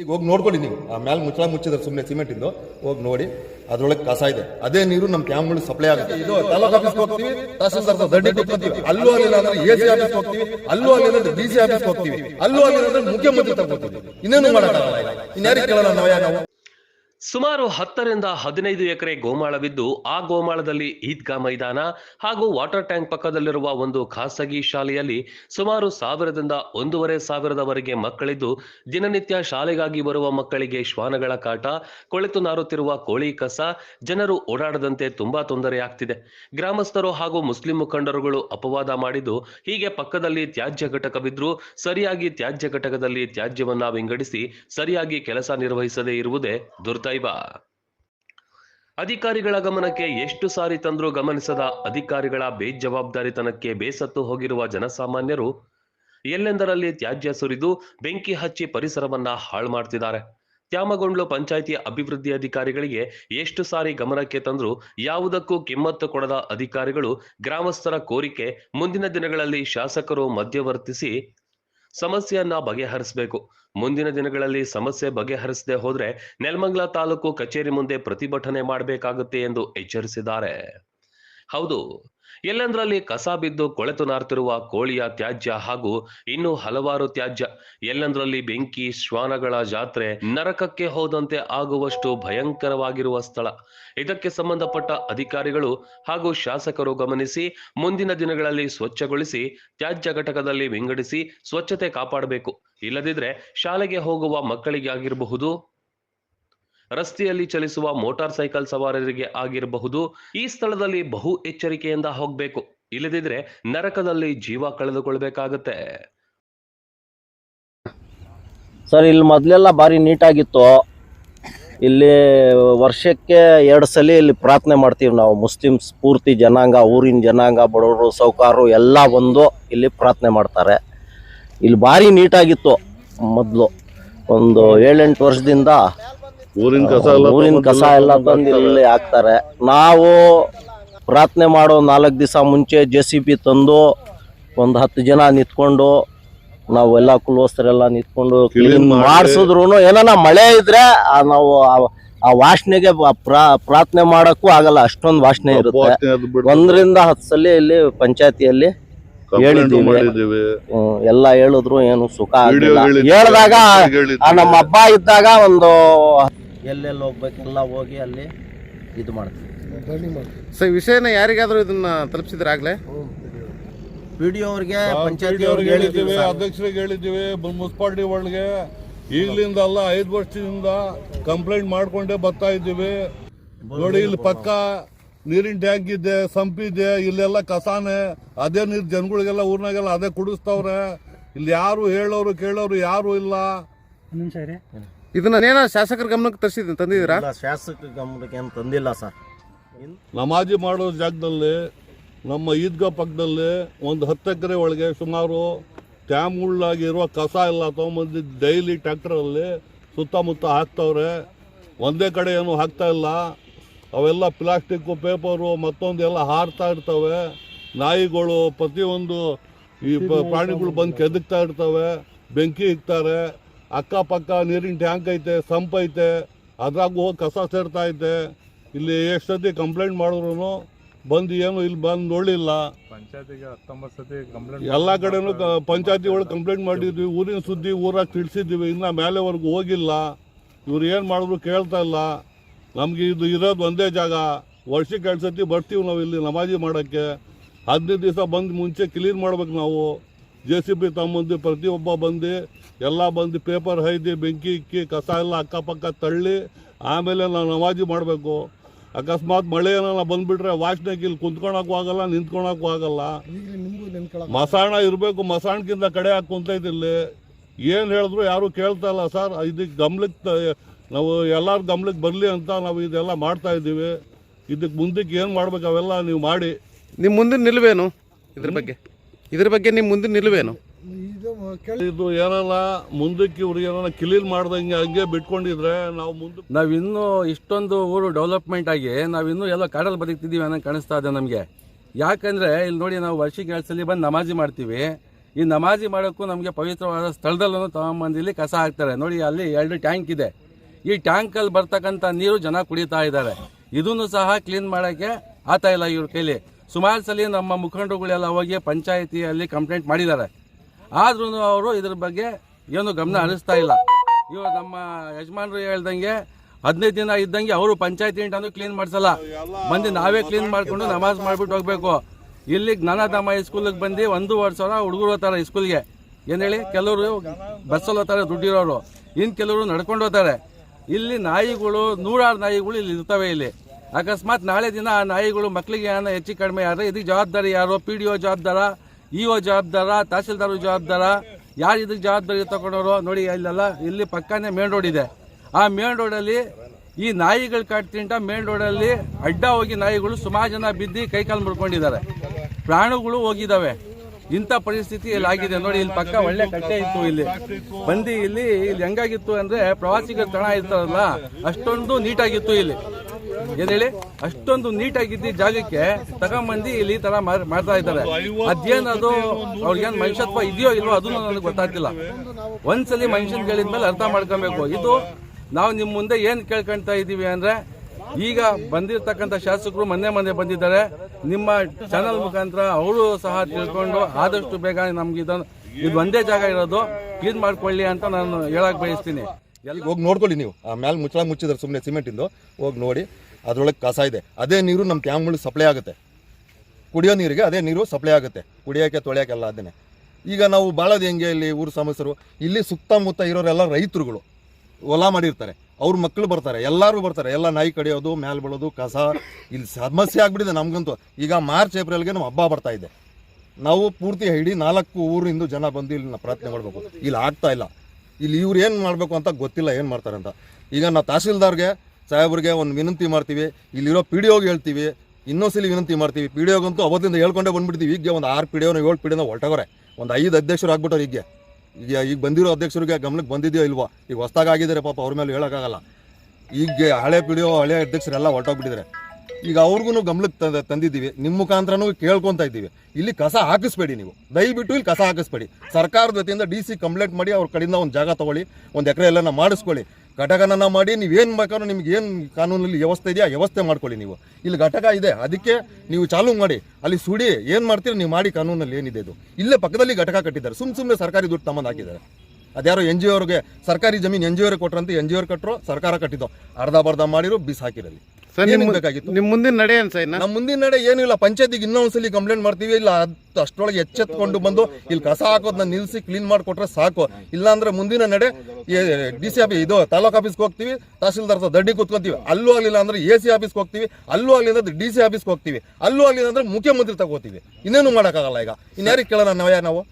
ಈಗ ಹೋಗಿ ನೋಡ್ಕೊಳ್ಳಿ ನೀವು. ಆ ಮೇಲೆ ಮುಚ್ಚಳ ಮುಚ್ಚಿದ್ರೆ ಸುಮ್ಮನೆ ಸಿಮೆಂಟ್ ಇಂದು ಹೋಗಿ ನೋಡಿ. ಅದರೊಳಗೆ ಕಸ ಇದೆ. ಅದೇ ನೀರು ನಮ್ಮ ಕ್ಯಾಂಪ್ಗಳಿಗೆ ಸಪ್ಲೈ ಆಗುತ್ತೆ. ಇದು ತಾಲೂಕ್ ಆಫೀಸ್ ಹೋಗ್ತೀವಿ ತಹಸೀಲ್ದಾರ್ ದಡ್ಡಿ ದಂಡಿ ಕೊಟ್ಕೊತೀವಿ ಅಲ್ಲೂ ಅಲ್ಲಿಲ್ಲ ಅಂದ್ರೆ ಎ ಸಿ ಆಫೀಸ್ ಹೋಗ್ತೀವಿ, ಅಲ್ಲೂ ಅಲ್ಲಿಲ್ಲ ಡಿ ಸಿ ಆಫೀಸ್ ಹೋಗ್ತೀವಿ. ಅಲ್ಲೂ ಅಲ್ಲಿಲ್ಲ ಅಂದ್ರೆ ಮುಖ್ಯಮಂತ್ರಿ ತಗೋತೀವಿ ಇನ್ನೇನು ಮಾಡೋಣ. ಇನ್ಯಾರಿಗೆ ಕೇಳಲ್ಲ ನಾವು ನಾವು? ಸುಮಾರು ಹತ್ತರಿಂದ ಹದಿನೈದು ಎಕರೆ ಗೋಮಾಳವಿದ್ದು, ಆ ಗೋಮಾಳದಲ್ಲಿ ಈದ್ಗಾ ಮೈದಾನ ಹಾಗೂ ವಾಟರ್ ಟ್ಯಾಂಕ್ ಪಕ್ಕದಲ್ಲಿರುವ ಒಂದು ಖಾಸಗಿ ಶಾಲೆಯಲ್ಲಿ ಸುಮಾರು ಸಾವಿರದಿಂದ ಒಂದೂವರೆ ಸಾವಿರದವರೆಗೆ ಮಕ್ಕಳಿದ್ದು, ದಿನನಿತ್ಯ ಶಾಲೆಗಾಗಿ ಬರುವ ಮಕ್ಕಳಿಗೆ ಶ್ವಾನಗಳ ಕಾಟ, ಕೊಳೆತು ನಾರುತ್ತಿರುವ ಕೋಳಿ ಕಸ, ಜನರು ಓಡಾಡದಂತೆ ತುಂಬಾ ತೊಂದರೆಯಾಗ್ತಿದೆ ಗ್ರಾಮಸ್ಥರು ಹಾಗೂ ಮುಸ್ಲಿಂ ಮುಖಂಡರುಗಳು ಅಪವಾದ ಮಾಡಿದ್ದು, ಹೀಗೆ ಪಕ್ಕದಲ್ಲಿ ತ್ಯಾಜ್ಯ ಘಟಕವಿದ್ರೂ ಸರಿಯಾಗಿ ತ್ಯಾಜ್ಯ ಘಟಕದಲ್ಲಿ ತ್ಯಾಜ್ಯವನ್ನ ವಿಂಗಡಿಸಿ ಸರಿಯಾಗಿ ಕೆಲಸ ನಿರ್ವಹಿಸದೇ ಇರುವುದೇ ದುರ್ದೈವ ಅಧಿಕಾರಿಗಳ ಗಮನಕ್ಕೆ ಎಷ್ಟು ಸಾರಿ ತಂದರೂ ಗಮನಿಸದ ಅಧಿಕಾರಿಗಳ ಬೇಜವಾಬ್ದಾರಿತನಕ್ಕೆ ಬೇಸತ್ತು ಹೋಗಿರುವ ಜನಸಾಮಾನ್ಯರು ಎಲ್ಲೆಂದರಲ್ಲಿ ತ್ಯಾಜ್ಯ ಸುರಿದು ಬೆಂಕಿ ಹಚ್ಚಿ ಪರಿಸರವನ್ನ ಹಾಳು ಮಾಡ್ತಿದ್ದಾರೆ. ತ್ಯಾಮಗೊಂಡ್ಲು ಪಂಚಾಯಿತಿ ಅಭಿವೃದ್ಧಿ ಅಧಿಕಾರಿಗಳಿಗೆ ಎಷ್ಟು ಸಾರಿ ಗಮನಕ್ಕೆ ತಂದರೂ ಯಾವುದಕ್ಕೂ ಕಿಮ್ಮತ್ತು ಕೊಡದ ಅಧಿಕಾರಿಗಳು ಗ್ರಾಮಸ್ಥರ ಕೋರಿಕೆ ಮುಂದಿನ ದಿನಗಳಲ್ಲಿ ಶಾಸಕರು ಮಧ್ಯವರ್ತಿಸಿ ಸಮಸ್ಯೆಯನ್ನ ಬಗೆಹರಿಸಬೇಕು. ಮುಂದಿನ ದಿನಗಳಲ್ಲಿ ಸಮಸ್ಯೆ ಬಗೆಹರಿಸದೆ ಹೋದ್ರೆ ನೆಲಮಂಗಲ ತಾಲೂಕು ಕಚೇರಿ ಮುಂದೆ ಪ್ರತಿಭಟನೆ ಮಾಡಬೇಕಾಗುತ್ತೆ ಎಂದು ಎಚ್ಚರಿಸಿದ್ದಾರೆ. ಹೌದು ಎಲ್ಲೆಂದರಲ್ಲಿ ಕಸ ಬಿದ್ದು ಕೊಳೆತು ನಾರ್ತಿರುವ ಕೋಳಿಯ ತ್ಯಾಜ್ಯ ಹಾಗೂ ಇನ್ನೂ ಹಲವಾರು ತ್ಯಾಜ್ಯ. ಎಲ್ಲೆಂದರಲ್ಲಿ ಬೆಂಕಿ, ಶ್ವಾನಗಳ ಜಾತ್ರೆ, ನರಕಕ್ಕೆ ಹೋದಂತೆ ಆಗುವಷ್ಟು ಭಯಂಕರವಾಗಿರುವ ಸ್ಥಳ. ಇದಕ್ಕೆ ಸಂಬಂಧಪಟ್ಟ ಅಧಿಕಾರಿಗಳು ಹಾಗೂ ಶಾಸಕರು ಗಮನಿಸಿ, ಮುಂದಿನ ದಿನಗಳಲ್ಲಿ ಸ್ವಚ್ಛಗೊಳಿಸಿ, ತ್ಯಾಜ್ಯ ಘಟಕದಲ್ಲಿ ವಿಂಗಡಿಸಿ, ಸ್ವಚ್ಛತೆ ಕಾಪಾಡಬೇಕು. ಇಲ್ಲದಿದ್ರೆ ಶಾಲೆಗೆ ಹೋಗುವ ಮಕ್ಕಳಿಗೆ ಆಗಿರಬಹುದು. ರಸ್ತೆಯಲ್ಲಿ ಚಲಿಸುವ ಮೋಟಾರ್ ಸೈಕಲ್ ಸವಾರರಿಗೆ ಆಗಿರಬಹುದು. ಈ ಸ್ಥಳದಲ್ಲಿ ಬಹು ಎಚ್ಚರಿಕೆಯಿಂದ ಹೋಗಬೇಕು. ಇಲ್ಲದಿದ್ರೆ ನರಕದಲ್ಲಿ ಜೀವ ಕಳೆದುಕೊಳ್ಬೇಕಾಗತ್ತೆ. ಸರ್, ಇಲ್ಲಿ ಮೊದಲೆಲ್ಲ ಭಾರಿ ನೀಟಾಗಿತ್ತು. ಇಲ್ಲಿ ವರ್ಷಕ್ಕೆ ಎರಡು ಸಲ ಇಲ್ಲಿ ಪ್ರಾರ್ಥನೆ ಮಾಡ್ತೀವಿ ನಾವು. ಮುಸ್ಲಿಮ್ಸ್ ಪೂರ್ತಿ ಜನಾಂಗ, ಊರಿನ ಜನಾಂಗ, ಬಡವರು ಸೌಕಾರರು ಎಲ್ಲ ಬಂದು ಇಲ್ಲಿ ಪ್ರಾರ್ಥನೆ ಮಾಡ್ತಾರೆ. ಇಲ್ಲಿ ಭಾರಿ ನೀಟಾಗಿತ್ತು ಮೊದಲು. ಒಂದು ಏಳೆಂಟು ವರ್ಷದಿಂದ ಊರಿನ ಕಸ ಎಲ್ಲ ಊರಿನ ಕಸ ಎಲ್ಲ ತಂದು ಇಲ್ಲಿ ಹಾಕ್ತಾರೆ. ನಾವು ಪ್ರಾರ್ಥನೆ ಮಾಡೋ ನಾಲ್ಕು ದಿವಸ ಮುಂಚೆ ಜೆ ಸಿ ಬಿ ತಂದು ಒಂದು ಹತ್ತು ಜನ ನಿಂತ್ಕೊಂಡು ನಾವೆಲ್ಲ ಎಲ್ಲ ಕುಲವಸ್ತರೆಲ್ಲ ನಿಂತ್ಕೊಂಡು ಕ್ಲೀನ್ ಮಾಡಿ. ಮಾಡಿಸಿದ್ರು ಏನಾನ ಮಳೆ ಇದ್ರೆ ಆ ನಾವು ಆ- ಆ ವಾಸನೆಗೆ ಪ್ರಾರ್ಥನೆ ಮಾಡಕ್ಕೂ ಆಗಲ್ಲ. ಅಷ್ಟೊಂದು ವಾಸನೆ ಇರುತ್ತೆ. ಒಂದರಿಂದ ಹತ್ತು ಸಲ ಇಲ್ಲಿ ಪಂಚಾಯತಿಯಲ್ಲಿ ಹೇಳಿದ್ದೀವಿ. ಮಾಡಿದ್ದೀವಿ. ಹ್ಮ್, ಎಲ್ಲ ಹೇಳಿದ್ರು ಏನು ಸುಖ ಹೇಳಿದಾಗ ಆ ನಮ್ಮ ಹಬ್ಬ ಇದ್ದಾಗ ಒಂದು ಎಲ್ಲೆಲ್ಲಿ ಹೋಗ್ಬೇಕೆಲ್ಲ ಹೋಗಿ ಅಲ್ಲಿ ಇದು ಮಾಡ್ತೀವಿ. ಸೊ ಈ ವಿಷಯನ ಯಾರಿಗಾದ್ರೂ ಇದನ್ನ ತಲುಪಿಸಿದ್ರಾಗ್ಲೇ ವಿಡಿಯೋ ಅವ್ರಿಗೆ ಪಂಚಾಯತಿ ಅವ್ರಿಗೆ ಅವ್ರಿಗೆ ಹೇಳಿದ್ದೀವಿ ಹೇಳಿದ್ದೀವಿ ಅಧ್ಯಕ್ಷರಿಗೆ ಹೇಳಿದ್ದೀವಿ ಮುನ್ಸಿಪಾಲ್ಟಿ ಒಳಗೆ. ಈಗಲಿಂದ ಅಲ್ಲ ಐದು ವರ್ಷದಿಂದ ಕಂಪ್ಲೇಂಟ್ ಮಾಡ್ಕೊಂಡೇ ಬರ್ತಾ ಇದ್ದೀವಿ. ನೋಡಿ ಇಲ್ಲಿ ಪಕ್ಕ ನೀರಿನ ಟ್ಯಾಂಕ್ ಇದೆ ಸಂಪಿದೆ ಇದೆ ಇಲ್ಲೆಲ್ಲ ಕಸಾನೆ. ಅದೇ ನೀರು ಜನಗಳಿಗೆಲ್ಲ ಊರ್ನಾಗೆಲ್ಲ ಅದೇ ಕುಡಿಸ್ತವ್ರೆ. ಇಲ್ಲಿ ಯಾರು ಹೇಳೋರು ಕೇಳೋರು ಯಾರು ಇಲ್ಲ. ಇದನ್ನ ಶಾಸಕರ ಗಮನಕ್ಕೆ ತರಿಸಿದ ತಂದಿದ್ದೀರಾ? ಇಲ್ಲ, ಶಾಸಕ ಗಮನಕ್ಕೆ ಏನು ತಂದಿಲ್ಲ ಸರ್. ನಮಾಜಿ ಮಾಡೋ ಜಾಗದಲ್ಲಿ ನಮ್ಮ ಈದ್ಗಾ ಪಕ್ಕದಲ್ಲಿ ಒಂದು ಹತ್ತು ಎಕರೆ ಒಳಗೆ ಸುಮಾರು ತ್ಯಾಮ್ಗಳಾಗಿರುವ ಕಸ ಎಲ್ಲ ತೊಗೊಂಬಂದು ಡೈಲಿ ಟ್ಯಾಕ್ಟರಲ್ಲಿ ಸುತ್ತಮುತ್ತ ಹಾಕ್ತವ್ರೆ. ಒಂದೇ ಕಡೆ ಏನು ಹಾಕ್ತಾ ಇಲ್ಲ. ಅವೆಲ್ಲ ಪ್ಲಾಸ್ಟಿಕ್ಕು ಪೇಪರು ಮತ್ತೊಂದು ಎಲ್ಲ ಹಾರ್ತಾ ಇರ್ತವೆ. ನಾಯಿಗಳು ಪ್ರತಿಯೊಂದು ಈ ಪ್ರಾಣಿಗಳು ಬಂದು ಕೆದಕ್ತಾ ಇರ್ತವೆ. ಬೆಂಕಿ ಇಕ್ತಾರೆ. ಅಕ್ಕಪಕ್ಕ ನೀರಿನ ಟ್ಯಾಂಕ್ ಐತೆ ಸಂಪ್ ಐತೆ. ಅದ್ರಾಗ ಹೋಗಿ ಕಸ ಸೇರ್ತಾ ಐತೆ. ಇಲ್ಲಿ ಎಷ್ಟು ಸತಿ ಕಂಪ್ಲೇಂಟ್ ಮಾಡಿದ್ರು ಬಂದು ಏನು ಇಲ್ಲಿ ಬಂದು ನೋಡಲಿಲ್ಲ. ಎಲ್ಲ ಕಡೆನೂ ಪಂಚಾಯತಿ ಒಳಗೆ ಕಂಪ್ಲೇಂಟ್ ಮಾಡಿದ್ವಿ. ಊರಿನ ಸುದ್ದಿ ಊರಾಗ ತಿಳಿಸಿದ್ವಿ. ಇನ್ನು ಮೇಲೆವರೆಗೂ ಹೋಗಿಲ್ಲ. ಇವ್ರು ಏನು ಮಾಡಿದ್ರು ಕೇಳ್ತಾ ಇಲ್ಲ. ನಮಗೆ ಇದು ಇರೋದು ಒಂದೇ ಜಾಗ. ವರ್ಷಕ್ಕೆ ಎರಡು ಸತಿ ಬರ್ತೀವಿ ನಾವು ಇಲ್ಲಿ ನಮಾಜಿ ಮಾಡೋಕ್ಕೆ. ಹದಿನೈದು ದಿವಸ ಬಂದು ಮುಂಚೆ ಕ್ಲೀನ್ ಮಾಡ್ಬೇಕು ನಾವು. ಜೆ ಸಿ ಬಿ ತಮ್ಮಂದು ಪ್ರತಿಯೊಬ್ಬ ಬಂದು ಎಲ್ಲ ಬಂದು ಪೇಪರ್ ಹೈದಿ ಬೆಂಕಿ ಇಕ್ಕಿ ಕಸ ಎಲ್ಲ ಅಕ್ಕಪಕ್ಕ ತಳ್ಳಿ ಆಮೇಲೆ ನಾವು ನಮಾಜಿ ಮಾಡಬೇಕು. ಅಕಸ್ಮಾತ್ ಮಳೆ ಏನಾರ ಬಂದುಬಿಟ್ರೆ ವಾಚ್ನಾಗಿ ಇಲ್ಲಿ ಕುಂತ್ಕೊಳಕ್ಕೂ ಆಗಲ್ಲ ನಿಂತ್ಕೊಳಕ್ಕೂ ಆಗಲ್ಲ. ಮಸಾಣ ಇರಬೇಕು ಮಸಾಣಕ್ಕಿಂತ ಕಡೆ ಹಾಕಿ ಕುಂತೈತಿ ಇಲ್ಲಿ. ಏನು ಹೇಳಿದ್ರು ಯಾರು ಕೇಳ್ತಾ ಇಲ್ಲ ಸರ್ ಇದಕ್ಕೆ ಗಮನಕ್ಕೆ ನಾವು ಎಲ್ಲರ ಗಮನಕ್ಕೆ ಬರಲಿ ಅಂತ ನಾವು ಇದೆಲ್ಲ ಮಾಡ್ತಾ ಇದ್ದೀವಿ. ಇದಕ್ಕೆ ಮುಂದಕ್ಕೆ ಏನು ಮಾಡ್ಬೇಕು ಅವೆಲ್ಲ ನೀವು ಮಾಡಿ. ನಿಮ್ಮ ಮುಂದಿನ ನಿಲುವೇನು? ಇದ್ರ ಬಗ್ಗೆ. ಇದ್ರ ಬಗ್ಗೆ ನಿಮ್ಮ ಮುಂದಿನ ನಿಲುವೇನು? ಇದು ಏನಲ್ಲ ಮುಂದಕ್ಕೆ ಇವ್ರಿಗೆ ಏನಾರ ಕ್ಲೀನ್ ಮಾಡ್ದಂಗೆ ಹಂಗೆ ಬಿಟ್ಕೊಂಡಿದ್ರೆ ನಾವು ಮುಂದಕ್ಕೆ ನಾವಿನ್ನೂ ಇಷ್ಟೊಂದು ಊರು ಡೆವಲಪ್ಮೆಂಟ್ ಆಗಿ ನಾವಿನ್ನೂ ಎಲ್ಲ ಕಾಡಲ್ಲಿ ಬದುಕ್ತಿದ್ದೀವಿ ಅನ್ನೋ ಕಾಣಿಸ್ತಾ ಇದೆ ನಮಗೆ. ಯಾಕಂದರೆ ಇಲ್ಲಿ ನೋಡಿ ನಾವು ವರ್ಷಕ್ಕೆ ಎರಡು ಸಲ ಬಂದು ನಮಾಜಿ ಮಾಡ್ತೀವಿ. ಈ ನಮಾಜಿ ಮಾಡೋಕ್ಕೂ ನಮಗೆ ಪವಿತ್ರವಾದ ಸ್ಥಳದಲ್ಲೂ ತಗೊಂಬಂದು ಇಲ್ಲಿ ಕಸ ಹಾಕ್ತಾರೆ. ನೋಡಿ ಅಲ್ಲಿ ಎರಡು ಟ್ಯಾಂಕ್ ಇದೆ. ಈ ಟ್ಯಾಂಕಲ್ಲಿ ಬರ್ತಕ್ಕಂಥ ನೀರು ಜನ ಕುಡಿತಾ ಇದ್ದಾರೆ. ಇದನ್ನು ಸಹ ಕ್ಲೀನ್ ಮಾಡೋಕ್ಕೆ ಆಗ್ತಾ ಇಲ್ಲ ಇವ್ರ ಕೈಲಿ. ಸುಮಾರು ಸಲ ನಮ್ಮ ಮುಖಂಡರುಗಳೆಲ್ಲ ಹೋಗಿ ಪಂಚಾಯಿತಿಯಲ್ಲಿ ಕಂಪ್ಲೇಂಟ್ ಮಾಡಿದ್ದಾರೆ. ಆದ್ರೂ ಅವರು ಇದ್ರ ಬಗ್ಗೆ ಏನು ಗಮನ ಹರಿಸ್ತಾ ಇಲ್ಲ. ಇವಾಗ ನಮ್ಮ ಯಜಮಾನರು ಹೇಳ್ದಂಗೆ ಹದಿನೈದು ದಿನ ಇದ್ದಂಗೆ ಅವರು ಪಂಚಾಯತಿ ಇಂಟನ್ನು ಕ್ಲೀನ್ ಮಾಡಿಸಲ್ಲ. ಮಂದಿ ನಾವೇ ಕ್ಲೀನ್ ಮಾಡಿಕೊಂಡು ನಮಾಜ್ ಮಾಡಿಬಿಟ್ಟು ಹೋಗ್ಬೇಕು. ಇಲ್ಲಿ ತಮ್ಮ ಸ್ಕೂಲಿಗೆ ಬಂದು ಒಂದೂವರೆ ಸಾವಿರ ಹುಡುಗರು ಹೋಗ್ತಾರೆ ಸ್ಕೂಲ್ಗೆ ಏನು ಹೇಳಿ? ಕೆಲವರು ಬಸ್ಸಲ್ಲಿ ಹೋಗ್ತಾರೆ ದುಡ್ಡಿರೋರು. ಇನ್ನು ಕೆಲವರು ನಡ್ಕೊಂಡು ಹೋಗ್ತಾರೆ. ಇಲ್ಲಿ ನಾಯಿಗಳು, ನೂರಾರು ನಾಯಿಗಳು ಇಲ್ಲಿ ಇರ್ತವೆ ಇಲ್ಲಿ. ಅಕಸ್ಮಾತ್ ನಾಳೆ ದಿನ ಆ ನಾಯಿಗಳು ಮಕ್ಕಳಿಗೆ ಏನೋ ಹೆಚ್ಚು ಕಡಿಮೆ ಆದರೆ ಇದಕ್ಕೆ ಜವಾಬ್ದಾರಿ ಯಾರು? ಪಿ ಡಿ ಒ ಜವಾಬ್ದಾರ ಇ ಒ ಜವಾಬ್ದಾರ, ತಹಸೀಲ್ದಾರ್ ಜವಾಬ್ದಾರ? ಯಾರು ಇದಕ್ಕೆ ಜವಾಬ್ದಾರಿ ತಗೊಂಡವರು? ನೋಡಿ, ಇಲ್ಲೆಲ್ಲ, ಇಲ್ಲಿ ಪಕ್ಕನೇ ಮೇನ್ ರೋಡ್ ಇದೆ. ಆ ಮೇನ್ ರೋಡಲ್ಲಿ ಈ ನಾಯಿಗಳು ಕಟ್ತಿಂಟ ಮೇನ್ ರೋಡಲ್ಲಿ ಅಡ್ಡ ಹೋಗಿ ನಾಯಿಗಳು ಸುಮಾರು ಜನ ಬಿದ್ದು ಕೈಕಾಲು ಮುಡ್ಕೊಂಡಿದ್ದಾರೆ ಪ್ರಾಣಗಳು ಹೋಗಿದ್ದಾವೆ. ಇಂಥ ಪರಿಸ್ಥಿತಿ ಇಲ್ಲಿ ಆಗಿದೆ ನೋಡಿ, ಇಲ್ಲಿ ಪಕ್ಕ ಒಳ್ಳೆ ಕಟ್ಟೆ ಇತ್ತು ಇಲ್ಲಿ. ಬಂದು ಇಲ್ಲಿ ಇಲ್ಲಿ ಹೆಂಗಾಗಿತ್ತು ಅಂದ್ರೆ ಪ್ರವಾಸಿಗರ ತಣ ಇರ್ತಾರಲ್ಲ, ಅಷ್ಟೊಂದು ನೀಟಾಗಿತ್ತು ಇಲ್ಲಿ. ಏನ್ ಹೇಳಿ? ಅಷ್ಟೊಂದು ನೀಟಾಗಿದ್ದ ಜಾಗಕ್ಕೆ ತಗೊಂಬಂದು ಇಲ್ಲಿ ತರ ಮಾಡ್- ಮಾಡ್ತಾ ಇದ್ದಾರೆ. ಅದೇನದು ಅವ್ರಿಗೇನು ಮನುಷ್ಯತ್ವ ಇದೆಯೋ ಇಲ್ವೋ ಅದನ್ನು ನನಗೆ ಗೊತ್ತಾಗ್ತಿಲ್ಲ. ಒಂದ್ಸಲಿ ಮನುಷ್ಯನ್ಗಳಿದ್ಮೇಲೆ ಅರ್ಥ ಮಾಡ್ಕೊಬೇಕು. ಇದು ನಾವು ನಿಮ್ಮ ಮುಂದೆ ಏನು ಕೇಳ್ಕೊಳ್ತಾ ಇದ್ದೀವಿ ಅಂದ್ರೆ ಈಗ ಬಂದಿರತಕ್ಕಂಥ ಶಾಸಕರು ಮೊನ್ನೆ ಮೊನ್ನೆ ಬಂದಿದ್ದಾರೆ. ನಿಮ್ಮ ಚಾನಲ್ ಮುಖಾಂತರ ಅವರು ಸಹ ತಿಳ್ಕೊಂಡು ಆದಷ್ಟು ಬೇಗ ನಮ್ಗೆ ಇದನ್ನು ಇದು ಒಂದೇ ಜಾಗ ಇರೋದು ಕ್ಲೀನ್ ಮಾಡ್ಕೊಳ್ಳಿ ಅಂತ ನಾನು ಹೇಳಕ್ ಬಯಸ್ತೀನಿ. ಎಲ್ಲಿ ಹೋಗಿ ನೋಡ್ಕೊಳ್ಳಿ ನೀವು. ಆ ಮ್ಯಾಲೆ ಮುಚ್ಚಳ ಮುಚ್ಚಿದ್ರೆ ಸುಮ್ಮನೆ ಸಿಮೆಂಟಿಂದು ಹೋಗಿ ನೋಡಿ. ಅದರೊಳಗೆ ಕಸ ಇದೆ. ಅದೇ ನೀರು ನಮ್ಮ ಟ್ಯಾಂಕ್ಗಳಿಗೆ ಸಪ್ಲೈ ಆಗುತ್ತೆ. ಕುಡಿಯೋ ನೀರಿಗೆ ಅದೇ ನೀರು ಸಪ್ಲೈ ಆಗುತ್ತೆ. ಕುಡಿಯೋಕ್ಕೆ ತೊಳೆಯೋಕ್ಕೆಲ್ಲ ಅದನ್ನೇ ಈಗ ನಾವು ಬಾಳೋದು ಹೆಂಗೆ ಇಲ್ಲಿ ಊರು ಸಮಸ್ಯರು? ಇಲ್ಲಿ ಸುತ್ತಮುತ್ತ ಇರೋರೆಲ್ಲ ರೈತರುಗಳು. ಹೊಲ ಮಾಡಿರ್ತಾರೆ. ಅವ್ರ ಮಕ್ಕಳು ಬರ್ತಾರೆ, ಎಲ್ಲರೂ ಬರ್ತಾರೆ, ಎಲ್ಲ ನಾಯಿ ಕಡಿಯೋದು, ಮ್ಯಾಲ ಬೀಳೋದು, ಕಸ. ಇಲ್ಲಿ ಸಮಸ್ಯೆ ಆಗ್ಬಿಟ್ಟಿದೆ ನಮಗಂತೂ. ಈಗ ಮಾರ್ಚ್, ಏಪ್ರಿಲ್ಗೆ ನಮ್ಮ ಹಬ್ಬ ಬರ್ತಾ ಇದೆ. ನಾವು ಪೂರ್ತಿ ಇಡೀ ನಾಲ್ಕು ಊರಿಂದ ಜನ ಬಂದು ಇಲ್ಲಿ ನಾವು ಪ್ರಾರ್ಥನೆ ಮಾಡಬೇಕು. ಇಲ್ಲಿ ಆಗ್ತಾ ಇಲ್ಲ. ಇಲ್ಲಿ ಇವ್ರು ಏನು ಮಾಡಬೇಕು ಅಂತ ಗೊತ್ತಿಲ್ಲ, ಏನು ಮಾಡ್ತಾರೆ ಅಂತ. ಈಗ ನಾವು ತಹಸೀಲ್ದಾರ್ಗೆ, ಸಾಹೇಬ್ರಿಗೆ ಒಂದು ವಿನಂತಿ ಮಾಡ್ತೀವಿ. ಇಲ್ಲಿರೋ ಪಿ ಡಿ ಓಗೆ ಹೇಳ್ತೀವಿ ಇನ್ನೊಂದ್ಸಲಿ ವಿನಂತಿ ಮಾಡ್ತೀವಿ. ಪಿ ಡಿ ಓಗಂತೂ ಅವತ್ತಿಂದ ಹೇಳ್ಕೊಂಡೇ ಬಂದ್ಬಿಡ್ತೀವಿ. ಈಗ ಒಂದು ಆರು ಪಿ ಡಿ ಓನ ಏಳು ಪಿ ಡಿನ ಹೊರಟಗೋರೆ ಒಂದು ಐದು ಅಧ್ಯಕ್ಷರು ಆಗ್ಬಿಟ್ಟವ್ರು ಈಗ ಈಗ ಬಂದಿರೋ ಅಧ್ಯಕ್ಷರಿಗೆ ಗಮನಕ್ಕೆ ಬಂದಿದೆಯೋ ಇಲ್ವೋ? ಈಗ ಹೊಸ್ದಾಗಿದ್ದಾರೆ ಪಾಪ ಅವ್ರ ಮೇಲೆ ಹೇಳೋಕ್ಕಾಗಲ್ಲ. ಈಗ ಹಳೆ ಪಿಡಿಯೋ ಹಳೆ ಅಧ್ಯಕ್ಷರೆಲ್ಲ ಹೊರಟೋಗ್ಬಿಟ್ಟಿದ್ದಾರೆ. ಈಗ ಅವ್ರಿಗೂ ಗಮನಕ್ಕೆ ತಂದ, ತಂದಿದ್ದೀವಿ. ನಿಮ್ಮ ಮುಖಾಂತರನೂ ಕೇಳ್ಕೊತಾ ಇದ್ದೀವಿ. ಇಲ್ಲಿ ಕಸ ಹಾಕಿಸ್ಬೇಡಿ ನೀವು. ದಯವಿಟ್ಟು ಇಲ್ಲಿ ಕಸ ಹಾಕಿಸ್ಬೇಡಿ. ಸರ್ಕಾರದ ವತಿಯಿಂದ ಡಿ ಸಿ ಕಂಪ್ಲೇಂಟ್ ಮಾಡಿ ಅವ್ರ ಕಡೆಯಿಂದ ಒಂದು ಜಾಗ ತಗೊಳ್ಳಿ, ಒಂದು ಎಕರೆ ಎಲ್ಲ ಮಾಡಿಸ್ಕೊಳ್ಳಿ. ಘಟಕನ ಮಾಡಿ ನೀವೇನು ಬೇಕಾದ್ರೂ ನಿಮ್ಗೆ ಏನು ಕಾನೂನಲ್ಲಿ ವ್ಯವಸ್ಥೆ ಇದೆಯಾ, ವ್ಯವಸ್ಥೆ ಮಾಡ್ಕೊಳ್ಳಿ ನೀವು. ಇಲ್ಲಿ ಘಟಕ ಇದೆ, ಅದಕ್ಕೆ ನೀವು ಚಾಲು ಮಾಡಿ, ಅಲ್ಲಿ ಸುಡಿ, ಏನು ಮಾಡ್ತೀರಿ ನೀವು ಮಾಡಿ ಕಾನೂನಲ್ಲಿ ಏನಿದೆ ಇದು. ಇಲ್ಲೇ ಪಕ್ಕದಲ್ಲಿ ಘಟಕ ಕಟ್ಟಿದ್ದಾರೆ, ಸುಮ್ ಸುಮ್ಮನೆ ಸರ್ಕಾರಿ ದುಡ್ಡು ತಮ್ಮದು ಹಾಕಿದ್ದಾರೆ. ಅದ್ಯಾರೋ ಎನ್ ಜಿ ಅವ್ರಿಗೆ, ಸರ್ಕಾರಿ ಜಮೀನು ಎನ್ ಜಿ ಅವ್ರಿಗೆ ಕೊಟ್ರಂತ, ಎನ್ ಜಿ ಅವ್ರು ಕಟ್ಟರು ಸರ್ಕಾರ ಕಟ್ಟಿದ್ದು. ಅರ್ಧ ಬರ್ಧ ಮಾಡಿರೋ ಬಿಸಿ ಹಾಕಿರಲ್ಲಿ ಸರ್ ಏನಿಗ್ ನಿಮ್ಮ ಬೇಕಾಗಿತ್ತು? ನಿಮ್ಮ ಮುಂದಿನ ನಡೆ ಏನು ಸರ್ ಇನ್ನ? ನಮ್ಮ ಮುಂದಿನ ನಡೆ ಏನು ಇಲ್ಲ ಪಂಚಾಯತಿಗೆ ಇನ್ನೊಂದ್ಸಲಿ ಕಂಪ್ಲೇಂಟ್ ಮಾಡ್ತೀವಿ ಇಲ್ಲ ಅದ್ ಅಷ್ಟರೊಳಗೆ ಎಚ್ಚೆತ್ಕೊಂಡು ಬಂದು ಇಲ್ಲಿ ಕಸ ಹಾಕೋದನ್ನ ನಿಲ್ಲಿಸಿ ಕ್ಲೀನ್ ಮಾಡಿಕೊಟ್ರೆ ಸಾಕು. ಇಲ್ಲಾಂದ್ರೆ ಮುಂದಿನ ನಡೆ ಡಿ ಸಿ ಆಫೀಸ್ ಇದು ತಾಲೂಕ್ ಆಫೀಸ್ಗೆ ಹೋಗ್ತೀವಿ ತಹಸೀಲ್ದಾರ್ ಹತ್ರ ದಡ್ಡಿ ಕೂತ್ಕೊಂತೀವಿ. ಅಲ್ಲೂ ಆಗಲಿಲ್ಲ ಅಂದ್ರೆ ಎ ಸಿ ಆಫೀಸ್ಗೆ ಹೋಗ್ತೀವಿ ಅಲ್ಲೂ ಆಗಲಿಲ್ಲ ಅಂದ್ರೆ ಡಿ ಸಿ ಆಫೀಸ್ಗೆ ಹೋಗ್ತೀವಿ ಅಲ್ಲೂ ಆಗಲಿಲ್ಲ ಅಂದ್ರೆ ಮುಖ್ಯಮಂತ್ರಿ ತಗೋತೀವಿ. ಇನ್ನೇನು ಮಾಡೋಕ್ಕಾಗಲ್ಲ ಈಗ. ಇನ್ಯಾರಿಗೆ ಕೇಳೋಣ ನಾವೇ ನಾವು?